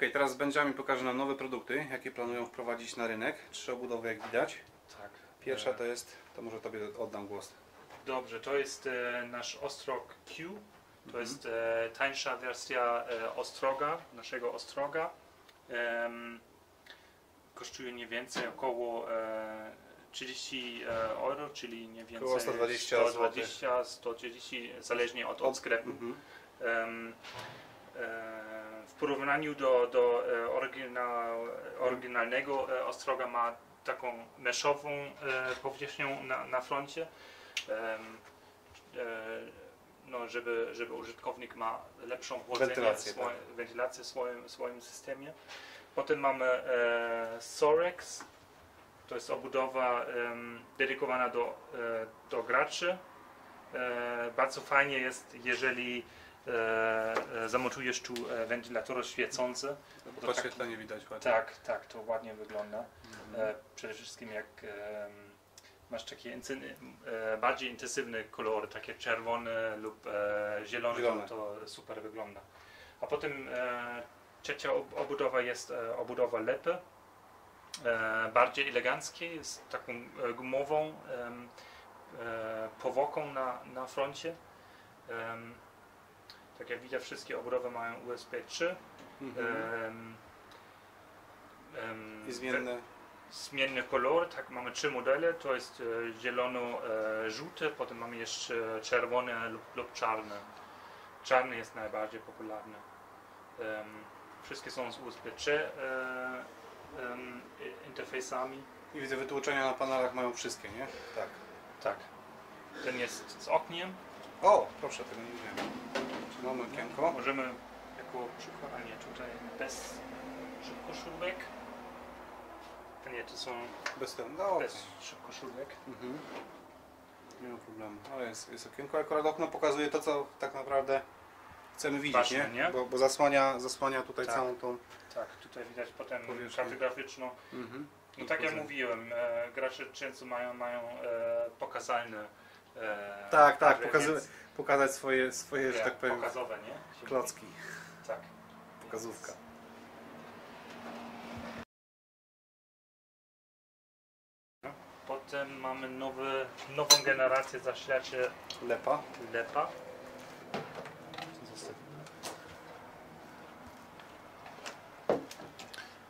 Ok, teraz Benjamin pokaże nam nowe produkty, jakie planują wprowadzić na rynek. Trzy obudowy jak widać. Tak. Pierwsza E, to jest, to może Tobie oddam głos. Dobrze, to jest e, nasz Ostrog Q. To Mhm. jest e, tańsza wersja e, Ostroga, naszego Ostroga. Em, kosztuje nie więcej, około e, 30 e, euro, czyli nie więcej Około 120 120 130, zależnie od, od sklepu. Mhm. Em, e, w porównaniu do, do e, oryginał, oryginalnego e, Ostroga ma taką meszową e, powierzchnię na, na froncie. No, żeby, żeby użytkownik ma lepszą chłodzenie, Wentylację, swoje, wentylację w swoim, swoim systemie. Potem mamy e, Sorex, to jest obudowa dedykowana do, do graczy. Bardzo fajnie jest, jeżeli e, e, zamontujesz tu e, wentylator świecący. Bo To podświetlenie widać ładnie. Tak, tak, to ładnie wygląda. Mhm. E, przede wszystkim jak em, masz takie e, bardziej intensywne kolory, takie czerwone lub e, zielone, Zielone. To, super wygląda. A potem e, trzecia ob- obudowa jest e, obudowa lepy. E, bardziej eleganckie, jest taką e, gumową em, e, powłoką na, na froncie. Tak jak widać, wszystkie obudowy mają USB 3. Mhm. Em, em, I zmienne. zmienny kolor, tak mamy trzy modele, to jest e, zielono-żółty, potem mamy jeszcze czerwone lub, lub czarne. Czarny jest najbardziej popularny. Em, wszystkie są z USB-C e, interfejsami. I widzę wytłuczenia na panelach mają wszystkie, nie? Tak. Tak. Ten jest z okniem. O, proszę, tego nie wiem. Mamy okienko? Możemy jako przykład, a nie tutaj bez szybkoszurek. A nie, to są Bez tego. No, okej. bez szybkoszurek. Mhm. Nie ma problemu. Ale jest, jest okienko. Akurat okno pokazuje to, co tak naprawdę chcemy widzieć, Ważne, nie? Bo, bo zasłania, zasłania tutaj Tak. całą tą... Tak, tutaj widać potem Powierzchnię. kartę graficzną. Mhm. No tak jak mówiłem, e, gracze często mają, mają e, pokazalne e, Tak, tak, pokazy- więc- pokazać swoje, swoje że tak powiem, Pokazowe, nie? klocki. Tak. Pokazówka. Potem mamy nowy, nową generację zasilaczy Lepa. LEPA.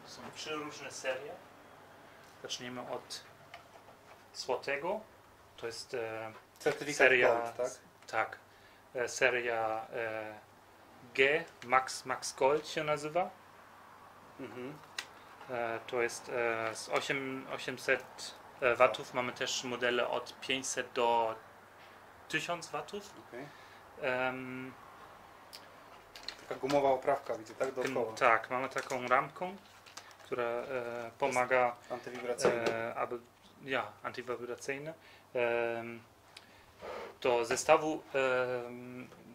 Są trzy różne serie. Zaczniemy od złotego. To jest e, Certyfikat Seria- Gold, tak? Tak. E, Seria e, G, Max, Max Gold się nazywa. Mhm. E, to jest e, z 8, 800 e, watów. Mamy też modele od 500 do 1000 watów. Em, Taka gumowa oprawka, widzę, tak? Dookoła. tak, mamy taką ramką, która e, pomaga, Antywibracyjny. e, aby, ja, antywibracyjne. Em, do zestawu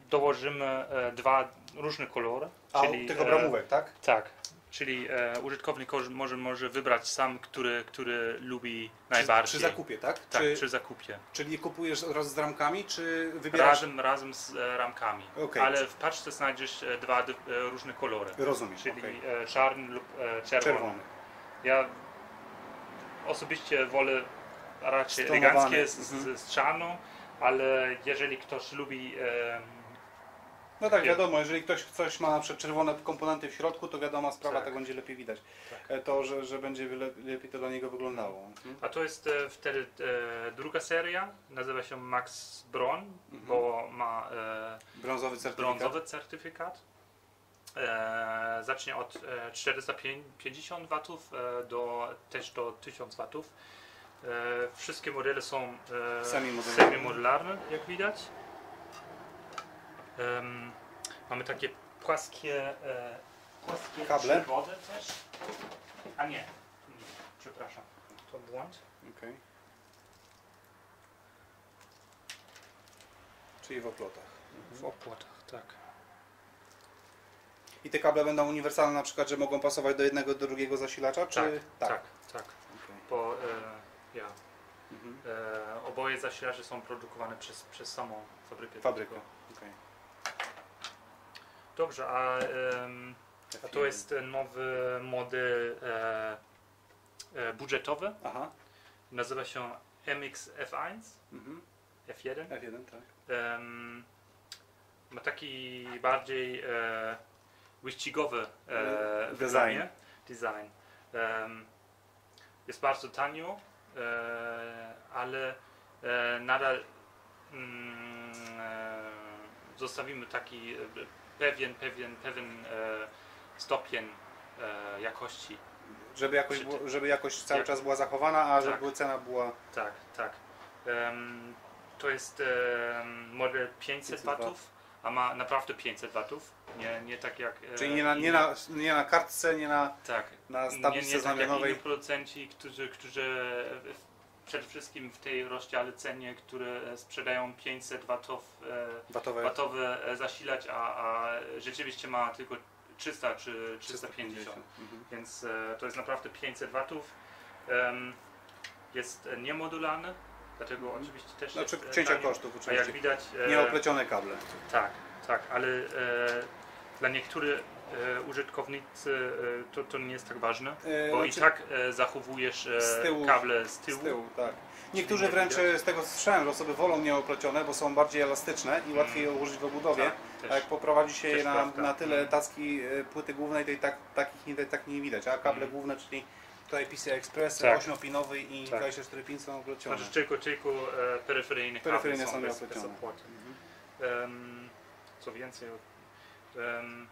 dołożymy e, dwa różne kolory. A, czyli, tego e, bramówek, tak? Tak, czyli e, użytkownik może- może, wybrać sam, który, który lubi Przy, najbardziej. przy zakupie, tak? Tak, czy, przy zakupie. Czyli kupujesz od razu z ramkami, czy wybierasz... Razem, razem z e, ramkami. Okej. Ale w paczce znajdziesz e, dwa e, różne kolory. Rozumiem, Czyli e, czarny lub e, czerwony. Czerwony. Ja osobiście wolę raczej Stonowany. eleganckie z, Mhm. z, z czarną, ale jeżeli ktoś lubi No tak, wiadomo, jeżeli ktoś coś ma na przykład czerwone komponenty w środku, to wiadoma sprawa, Tak. tak będzie lepiej widać. Tak. E, To, że, że będzie le, lepiej to dla niego wyglądało. Mhm. A to jest e, wtedy e, druga seria, nazywa się Max Bron, Mhm. bo ma e, Brązowy certyfikat. brązowy certyfikat. E, zacznie od e, 450 watów e, do też do 1000 watów. E, wszystkie modele są e, Semi-modularne. jak widać. Mamy takie płaskie, e, płaskie Kable? przewody też. A nie, przepraszam, to błąd. Okej. Czyli w oplotach. W opłatach, tak. I te kable będą uniwersalne na przykład, że mogą pasować do jednego, do drugiego zasilacza? Czy... Tak, tak, tak. Okej. Bo e, ja, Mhm. e, oboje zasilacze są produkowane przez, przez samą fabrykę. Fabrykę. Okej. Dobrze, a em, A to jest nowy model e, e, budżetowy. Aha. Nazywa się MX F1, Mhm. F1. F1, tak. Em, ma taki bardziej e, wyścigowy e, Design. wyglądzie, design. Em, jest bardzo tanio, ale e, nadal mm, e, zostawimy taki e, pewien, pewien, pewien e, stopień e, jakości. Żeby jakoś, żeby jakoś cały czas była zachowana, a Tak. żeby cena była Tak, tak. To jest model 500 500 watów, a ma naprawdę 500 watów. Nie, nie tak jak. e, Czyli nie na, nie, na, nie na kartce, nie na, Tak. na Nie, tabliczce nie tak jak znamionowej. inni producenci, którzy, którzy przede wszystkim w tej rozdziale cenie, które sprzedają 500 watów, e, Watowe. e, zasilać, a, a rzeczywiście ma tylko 300 czy 350. Mhm. Więc e, to jest naprawdę 500 watów. Jest e, niemodularny, dlatego oczywiście też Znaczy jest e, cięcia tanio. kosztów A jak oczywiście. widać, e, Nieoplecione kable. tak, tak, ale e, dla niektórych e, użytkownicy e, to, to nie jest tak ważne, E, bo i znaczy, tak e, zachowujesz e, z tyłu- kable z tyłu. Z tyłu, tak. Niektórzy nie wręcz z tego słyszałem, że osoby wolą nieoplecione, bo są bardziej elastyczne i łatwiej je ułożyć w obudowie. Mm. Tak, A jak poprowadzi się je na, na tyle Mm. tacki e, płyty głównej, to i tak, takich nie, tak nie widać. A kable Mm. główne, czyli tutaj PCI Express, Tak. 8-pinowy i Tak. 24 pin są oplecione. Znaczy tylko, tylko e, peryferyjne kable Peryferyjne są są bez, bez nieoplecione. opłaty. Mhm. Co więcej, em,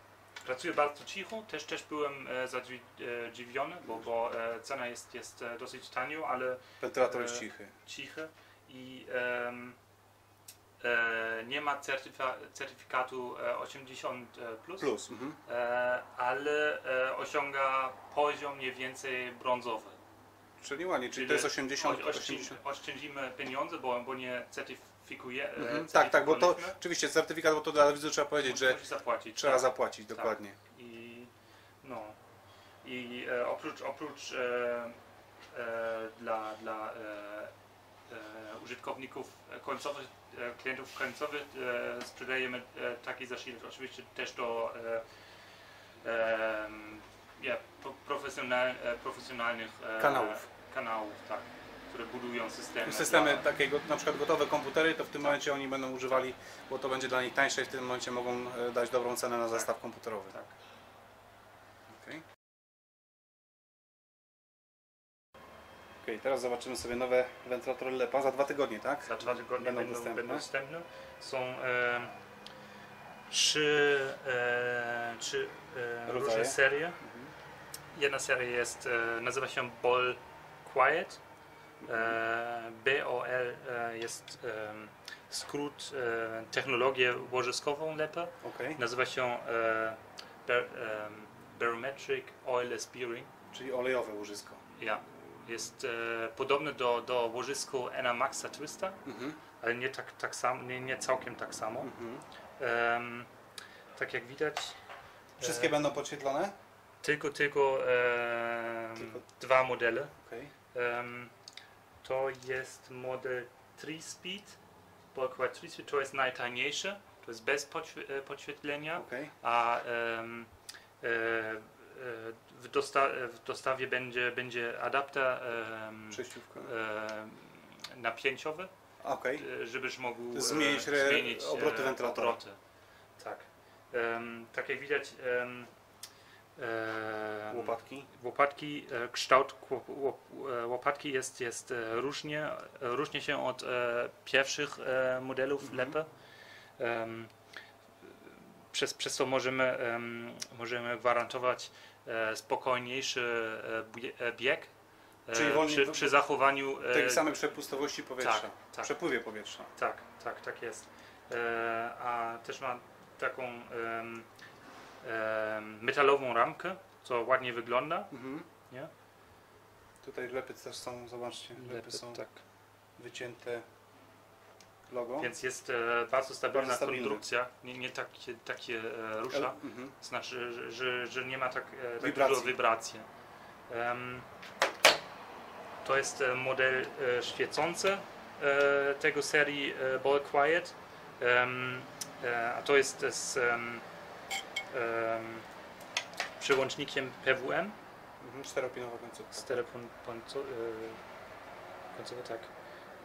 pracuję bardzo cicho, też, też byłem e, zadziwiony, bo, bo e, cena jest, jest e, dosyć tanio, ale Wentylator E, jest cichy. cichy i e, nie ma certyfikatu e, 80 plus, Plus. Mhm. e, ale e, osiąga poziom mniej więcej brązowy. Czyli ładnie, czyli Czyli to jest 80, Oś- oszczędzi- 80. Oszczędzimy pieniądze, bo, bo nie certyfikuje. e, Mhm. Tak, tak, bo to oczywiście certyfikat, bo to dla widzu trzeba powiedzieć, że zapłacić. trzeba tak. zapłacić Tak. dokładnie. I no. I e, oprócz, oprócz e, e, dla, dla e, e, użytkowników końcowych, e, klientów końcowych e, sprzedajemy e, taki zasilacz oczywiście też do e, e, ja, profesjonal, e, profesjonalnych e, Kanałów. kanałów tak, które budują systemy. Systemy dla- takiego, na przykład gotowe komputery, to w tym momencie oni będą używali, bo to będzie dla nich tańsze i w tym momencie mogą e, dać dobrą cenę na zestaw komputerowy. Tak. Okej, teraz zobaczymy sobie nowe wentylatory LEPA za dwa tygodnie, tak? Za dwa tygodnie Będą będą, dostępne. będą dostępne. Są e, trzy, e, trzy e, różne serie. Mhm. Jedna seria jest, e, nazywa się Ball Quiet. E, BOL e, jest skrót technologię łożyskową LEPA. Okej, Nazywa się bar, Barometric Oilless Bearing. czyli olejowe łożysko. Ja. Jest e, podobny do, do łożysku Ena Maxa Twista, Mhm. ale nie, tak, tak sam, nie, nie całkiem tak samo. Mhm. Tak jak widać, Wszystkie e, będą podświetlone? tylko, tylko, em, Tylko- dwa modele. Em, to jest model 3-speed, Bulkwire 3-speed, to jest najtańniejsze, to jest bez e, podświetlenia, Okej. a e, e, w, dosta w dostawie będzie, będzie adapter napięciowy, Okej. e, żebyś mógł e, Zmienić zmienić e, obroty wentylatora. obroty. Tak. Tak jak widać, Łopatki. łopatki, e, kształt e, łopatki jest, jest e, różnie, e, różni się od e, pierwszych e, modelów. LEPE. Em, przez, przez to możemy, em, możemy gwarantować e, spokojniejszy e, e, bieg Czyli wolniej- przy, przy zachowaniu Tej samej przepustowości powietrza. tak, tak. Przepływie powietrza. Tak, tak, tak jest. A też ma taką metalową ramkę, co ładnie wygląda. Mhm. Nie? Tutaj lepy też są, zobaczcie, lepy są tak. wycięte logo. Więc jest e, bardzo stabilna Bardzo konstrukcja, nie, nie takie, takie e, El- rusza, Mhm. znaczy, że, że, że nie ma tak, e, tak Wibracji. dużo wibracji. Em, to jest e, model e, świecący e, tego serii e, Ball Quiet, e, a to jest z em, przełącznikiem PWM, Mhm, czteropinowa końcówka. tak.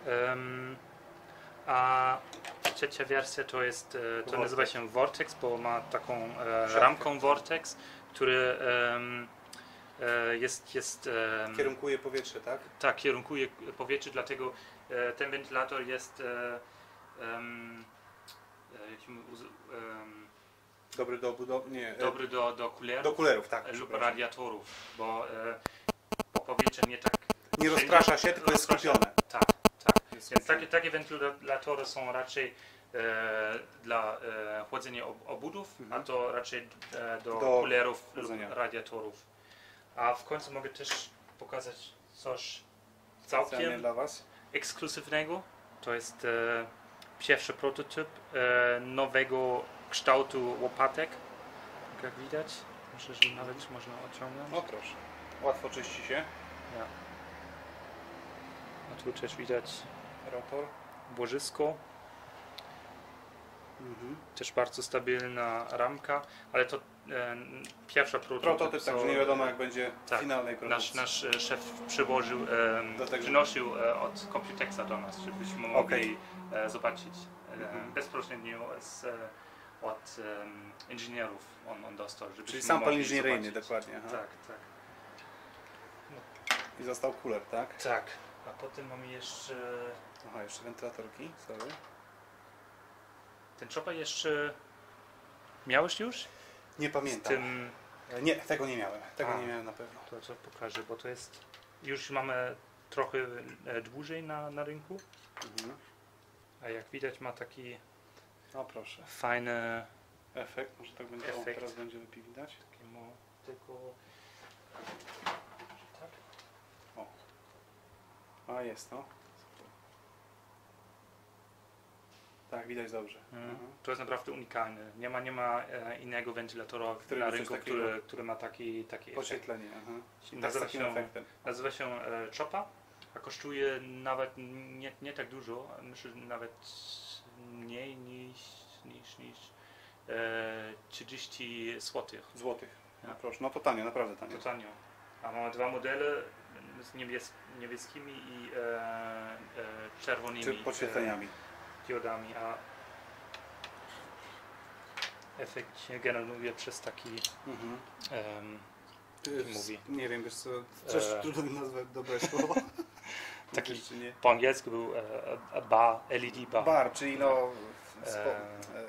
Em, a trzecia wersja to jest, e, to Vortex. nazywa się Vortex, bo ma taką e, ramką Vortex, który e, jest, jest em, Kierunkuje powietrze, tak? tak, kierunkuje powietrze, dlatego e, ten wentylator jest e, e, Dobry do budowy. Nie. e, dobry do, do kulerów Do kulerów, tak. lub radiatorów, bo e, powietrze nie tak Nie rozprasza się, tylko jest skupione. Tak, tak. Więc takie, takie wentylatory są raczej e, dla e, chłodzenia ob, obudów, Mhm. a to raczej e, do, Do kulerów lub radiatorów. A w końcu mogę też pokazać coś całkiem dla Was. ekskluzywnego. To jest e, pierwszy prototyp e, nowego kształtu łopatek. Jak widać, myślę, że nawet można odciągnąć. O proszę. Łatwo czyści się. Ja. A tu też widać Rotor. łożysko. Mhm. Też bardzo stabilna ramka, ale to e, pierwsza prototyp. Prototyp, co- także nie wiadomo jak będzie Tak. finalnej Nasz, produkcji. nasz e, szef przywoził, e, przynosił e, od Computexa do nas, żebyśmy mogli e, zobaczyć e, Mhm. bezpośrednio z, od inżynierów on, on dostał. Czyli sampl mogli inżynieryjny dokładnie. Aha. Tak, tak. I został kuler, tak? Tak. A potem mamy jeszcze Aha, jeszcze wentylatorki. Sorry. ten czopa jeszcze miałeś już? Nie Z pamiętam. tym E, Nie, tego nie miałem. Tego A. nie miałem na pewno. to co pokażę, bo to jest już mamy trochę e, dłużej na, na rynku, Mhm. a jak widać ma taki O proszę. fajny Efekt, może tak będzie. O, Efekt. teraz będzie lepiej widać. taki mo, tylko tak? A jest, no. Tak, widać dobrze. Mhm. Mhm. To jest naprawdę unikalny. Nie ma, nie ma e, innego wentylatora Który na rynku, który, który ma taki, taki. Tak, z Nazywa się, efektem. nazywa się e, Chopa, a kosztuje nawet nie, nie tak dużo, myślę, że nawet mniej niż, niż, niż e, 30 zł. Złotych. No Ja. proszę, no to tanio, naprawdę tanio. To tanio. A mamy dwa modele z niebies niebieskimi i e, e, czerwonymi Czy podświetleniami. Diodami, a efekt się generuje przez taki Mhm. em, Ty- mówi? Nie wiem, wiesz co, coś E. trudno nazwać dobre słowo. Taki- po angielsku był e, e, bar, LED bar. Bar, czyli no... Spo, E. e,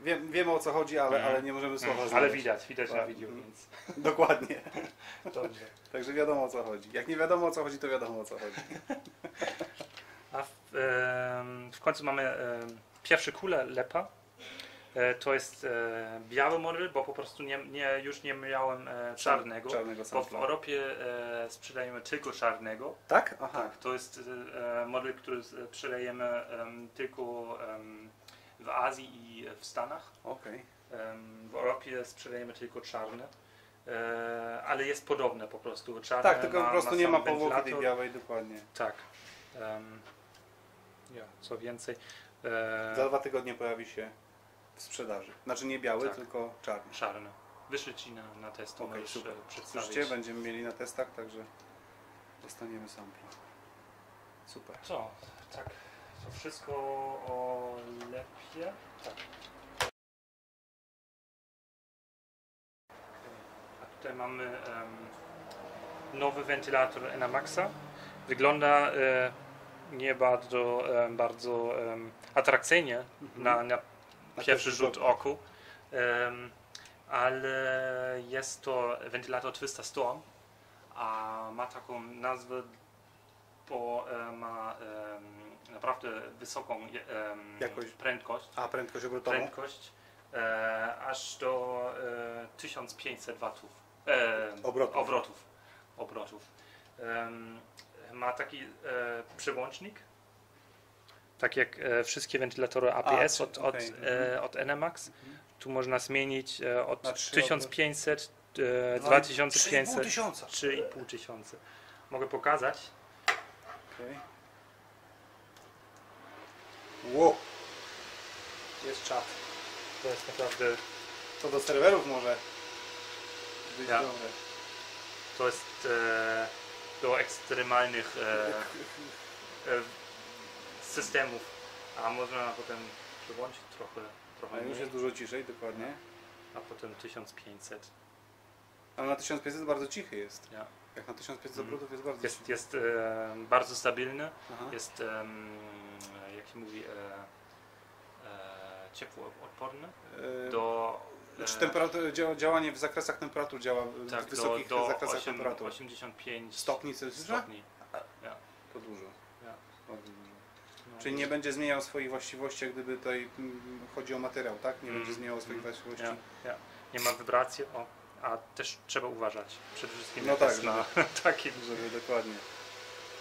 wiem, wiemy o co chodzi, ale, Mhm. ale nie możemy słowa Mm, znaleźć. ale widać, widać na Tak. wideo, Mhm. więc Dokładnie. dobrze. Także wiadomo o co chodzi. Jak nie wiadomo o co chodzi, to wiadomo o co chodzi. W, końcu mamy pierwszy kulę lepa. E, to jest e, biały model, bo po prostu nie, nie, już nie miałem e, czarnego. Czarnego Bo w. Europie sprzedajemy tylko czarnego. Tak? Aha. Tak, to jest model, który sprzedajemy em, tylko w Azji i w Stanach. Okej. Em, W Europie sprzedajemy tylko czarne. Ale jest podobne po prostu. Czarne Tak, tylko ma, po prostu nie ma powłoki tej białej, dokładnie. Tak. Co więcej. E, Za dwa tygodnie pojawi się w sprzedaży. Znaczy nie biały, Tak. tylko czarny. czarny. Wyszły ci na, na test, możesz super. e, przedstawić. Słyszycie, będziemy mieli na testach, także dostaniemy sampla. Super. Co? Tak. To wszystko o lepie. Tak. A tutaj mamy em, nowy wentylator Enamaxa. Wygląda e, nie bardzo, bardzo atrakcyjnie Mhm. na, na Na pierwszy rzut oku. Ale jest to wentylator Twister Storm, a ma taką nazwę, bo e, ma naprawdę wysoką prędkość, A prędkość obrotową? prędkość e, aż do e, 1500 watów, e, Obrotów. obrotów. obrotów. Ma taki e, przełącznik, tak jak e, wszystkie wentylatory APS czy- od, od, okej, e, od NMAX. Tu można zmienić e, od Na trzy 1500, e, No i 2500, 3500. 3,5 tysiące. Mogę pokazać. Okej. Wow. Jest czat. To jest naprawdę Co do serwerów może być Ja. dobre. To jest e, do ekstremalnych e, e, systemów, a można potem przełączyć trochę, trochę A już mniej, jest dużo ciszej, dokładnie. a potem 1500. Ale na 1500 bardzo cichy jest. Ja. Jak na 1500 Mhm. obrotów jest bardzo Jest, cichy. jest e, bardzo stabilny, Aha. jest, em, jak się mówi, e, e, ciepłoodporny E, do, e, Czy temperatur, dzia, działanie w zakresach temperatur działa w tak, do, wysokich do zakresach 8, temperatur? 85 Stopni Celsjusza? stopni. To dużo. Ja. No. Czyli nie będzie zmieniał swoich właściwości, jak gdyby tutaj mm, chodzi o materiał, tak? Nie Mm, będzie zmieniał swoich mm, właściwości. Ja, ja. Nie ma wibracji, o, a też trzeba uważać. Przede wszystkim No tak, na takim. Żeby dokładnie.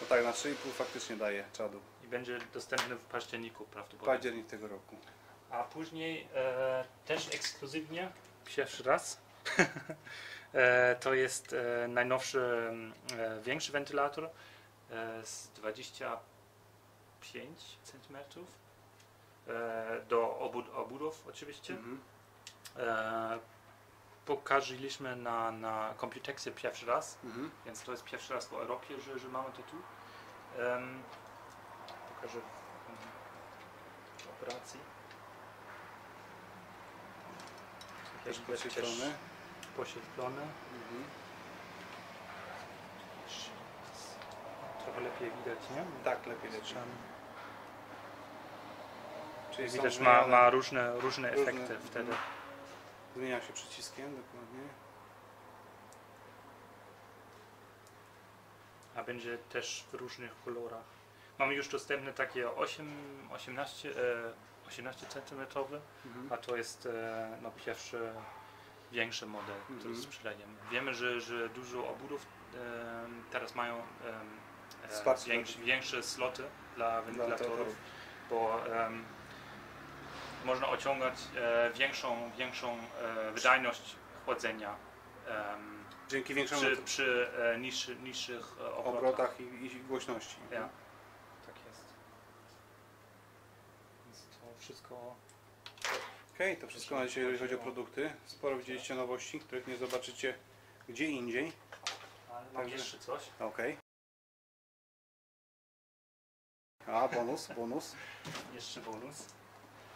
No tak, na 3,5 faktycznie daje czadu. I będzie dostępny w październiku prawdopodobnie. Październik tego roku. A później e, też ekskluzywnie, pierwszy raz, e, to jest e, najnowszy, mm, e, większy wentylator e, z 25 cm e, do obud obudów oczywiście. E, pokazaliśmy na, na Computexie pierwszy raz, Mhm. więc to jest pierwszy raz w Europie, że, że mamy to tu. Em, pokażę w operacji. Też Jakby podświetlony. poświetlone. Mhm. Trochę lepiej widać, nie? Tak, lepiej. Strzany. Czyli Widać, ma, ma różne, różne Różne, efekty mhm. wtedy. Zmienia się przyciskiem, dokładnie. a będzie też w różnych kolorach. Mamy już dostępne takie 8, 18, e, 18 cm, Mhm. a to jest e, no, pierwszy większy model, Mhm. który sprzedajemy. Wiemy, że, że dużo obudów e, teraz mają e, większe, sloty dla wentylatorów, torów. bo można ociągać większą, większą wydajność chłodzenia Dzięki większemu przy, przy niższy, niższych obrotach. obrotach i, i głośności. Ja. Tak jest. Więc to wszystko. Okej, to wszystko na dzisiaj, jeżeli chodzi o produkty. Sporo widzieliście nowości, których nie zobaczycie gdzie indziej. Ale mam Także- jeszcze coś. Okej. A, bonus, bonus. Jeszcze bonus.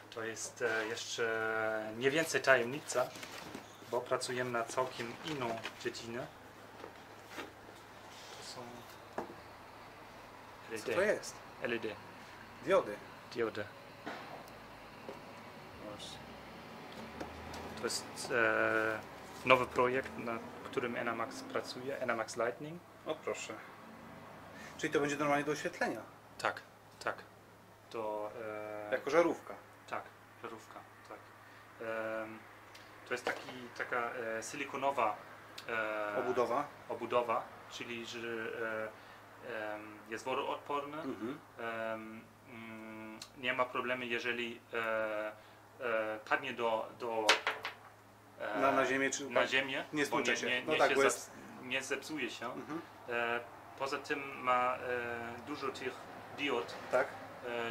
To jest e, jeszcze nie więcej tajemnica, bo pracujemy nad całkiem inną dziedzinę. To są Co to LED. jest? LED, Diody. diody. To jest e, nowy projekt, nad którym Enamax pracuje, Enamax Lightning. O proszę. Czyli to będzie normalnie do oświetlenia, Tak, tak. To, e, jako żarówka. tak, żarówka, tak. Em, to jest taki, taka e, silikonowa e, Obudowa. obudowa, czyli że e, jest wodoodporny. Mhm. Mm, nie ma problemu, jeżeli e, padnie do, do e, Na, na ziemię czy na ziemię, Nie stłucze się. nie, No nie, tak, się bo jest- nie zepsuje się. Mhm. E, poza tym ma e, dużo tych diod, Tak.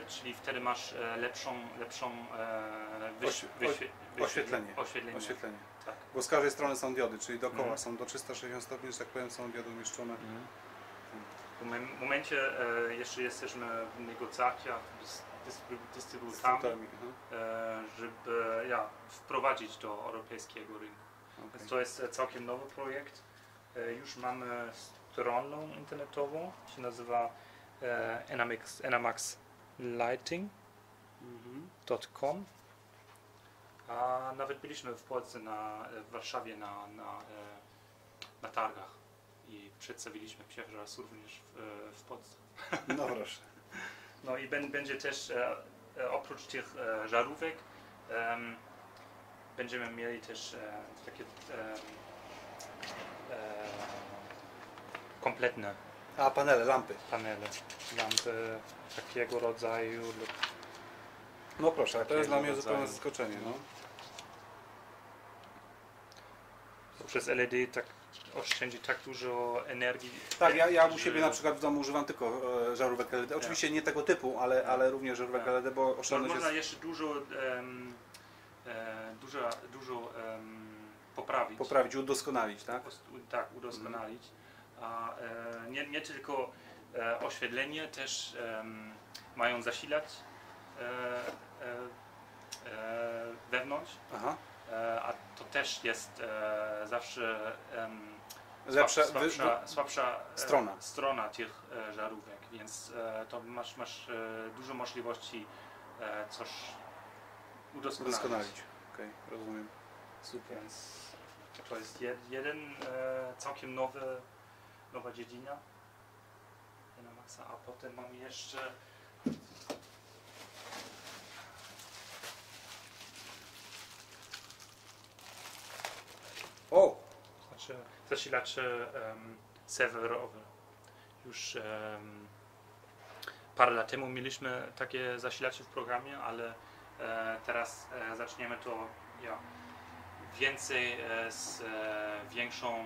czyli wtedy masz lepszą, lepszą wyś, Oś- wyświe, wyświe, oświetlenie. oświetlenie. Oświetlenie. Tak. Bo z każdej strony są diody, czyli dookoła Mhm. są do 360 stopni, że tak powiem, są diody umieszczone. W mom- momencie jeszcze jesteśmy w negocjacjach z dystrybu- Z dystrybutorami, filtrami. Mhm. e, żeby ja, wprowadzić do europejskiego rynku. Więc to jest e, całkiem nowy projekt. E, Już mamy stronę internetową, się nazywa Enamax, Enamax Lighting.com. Mhm. A nawet byliśmy w Polsce, na, w Warszawie na, na, na targach i przedstawiliśmy pierwszy raz również w, w Polsce. No proszę. No i będzie też e, e, oprócz tych e, żarówek em, będziemy mieli też takie kompletne A, panele, lampy. panele, lampy takiego rodzaju lub No proszę, to jest dla mnie zupełne zaskoczenie. No. przez LED tak oszczędzi tak dużo energii. Tak, ja, ja u że- siebie na przykład w domu używam tylko e, żarówek LED. Oczywiście nie tego typu, ale, ale również żarówek Tak. LED, bo oszczędność Można jest... jeszcze dużo, e, dużo, dużo em, poprawić. poprawić, udoskonalić, tak? tak, udoskonalić. A e, nie, nie tylko e, oświetlenie, też mają zasilać wewnątrz, Aha. a to też jest zawsze Lepsza, słabsza, słabsza e, strona. strona tych e, żarówek, więc e, to masz, masz dużo możliwości coś udoskonalić. udoskonalić. Okej, rozumiem. Super. Więc to jest jed, jeden całkiem nowy, nowa dziedzina a potem mam jeszcze O! znaczy, zasilacze um, serwerowe. Już em, parę lat temu mieliśmy takie zasilacze w programie, ale e, teraz e, zaczniemy to ja, więcej e, z e, większą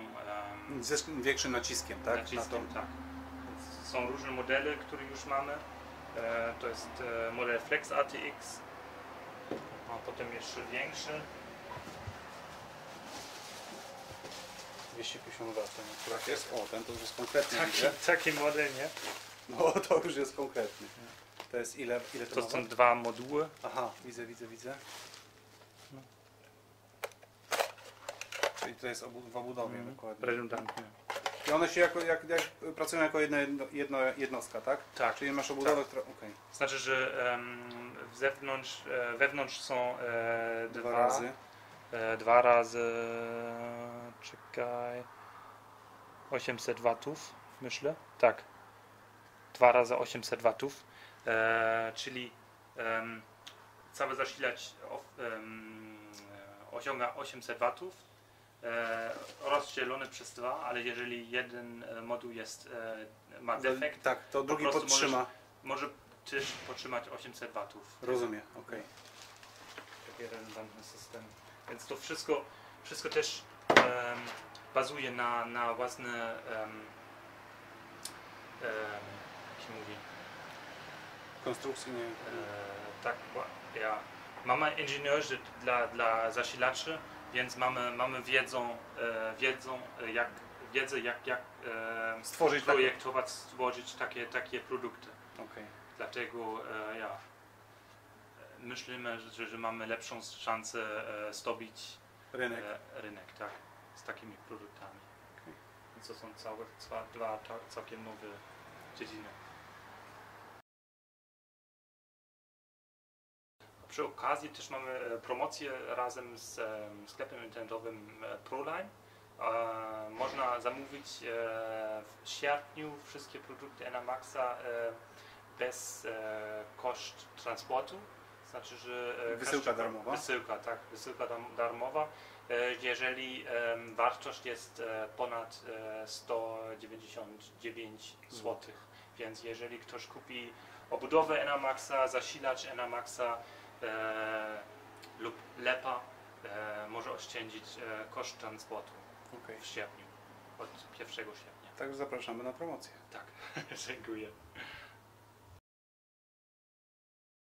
Ze większym naciskiem, tak? naciskiem, tak. Są różne modele, które już mamy. E, to jest e, model Flex ATX, a potem jeszcze większy. 250 W. Tak jest. O, ten to już jest konkretny. Taki, widzę. taki model, nie? No to już jest konkretny. To jest ile, ile to, To są dwa moduły. Aha, widzę, widzę, widzę. No. Czyli to jest obu, w obudowie Mhm. dokładnie. Redundantnie. I one się jako, jak, jak pracują jako jedna jedno, jedno, jednostka, tak? Tak. Czyli masz obudowę, która... Okej, Znaczy, że w zewnątrz, e, wewnątrz są e, dwa, dwa, razy. E, dwa razy, czekaj, 800 watów, myślę, tak, dwa razy 800 watów, e, czyli em, cały zasilacz e, osiąga 800 watów, e, rozdzielony przez dwa, ale jeżeli jeden e, moduł jest, e, ma defekt, Tak, to drugi prostu podtrzyma. może też podtrzymać 800 watów. Rozumiem, okej. taki redundantny system. Więc to wszystko, wszystko też em, bazuje na, na własne, em, jak się mówi, Konstrukcji nie... e, tak, ja, mamy inżynierzy dla, dla zasilaczy, więc mamy, mamy wiedzą, e, wiedzą e, jak, wiedzę jak, jak e, Stworzyć takie... projektować, stworzyć takie, takie produkty. Okej. Dlatego e, ja myślimy, że, że mamy lepszą szansę e, zdobyć Rynek. e, rynek tak, z takimi produktami. Więc to są całe, dwa, całkiem nowe dziedziny. Przy okazji też mamy e, promocję razem z em, sklepem internetowym Proline. Można zamówić w sierpniu wszystkie produkty Enamaxa bez koszt transportu. Znaczy, że e, Wysyłka każdy- darmowa? Wysyłka, tak, wysyłka darmowa. E, Jeżeli wartość jest e, ponad e, 199 zł. Więc jeżeli ktoś kupi obudowę Enamaxa, zasilacz Enamaxa lub lepa, może oszczędzić koszt transportu Okej. w sierpniu, od 1 sierpnia. Także zapraszamy na promocję. Tak, dziękuję.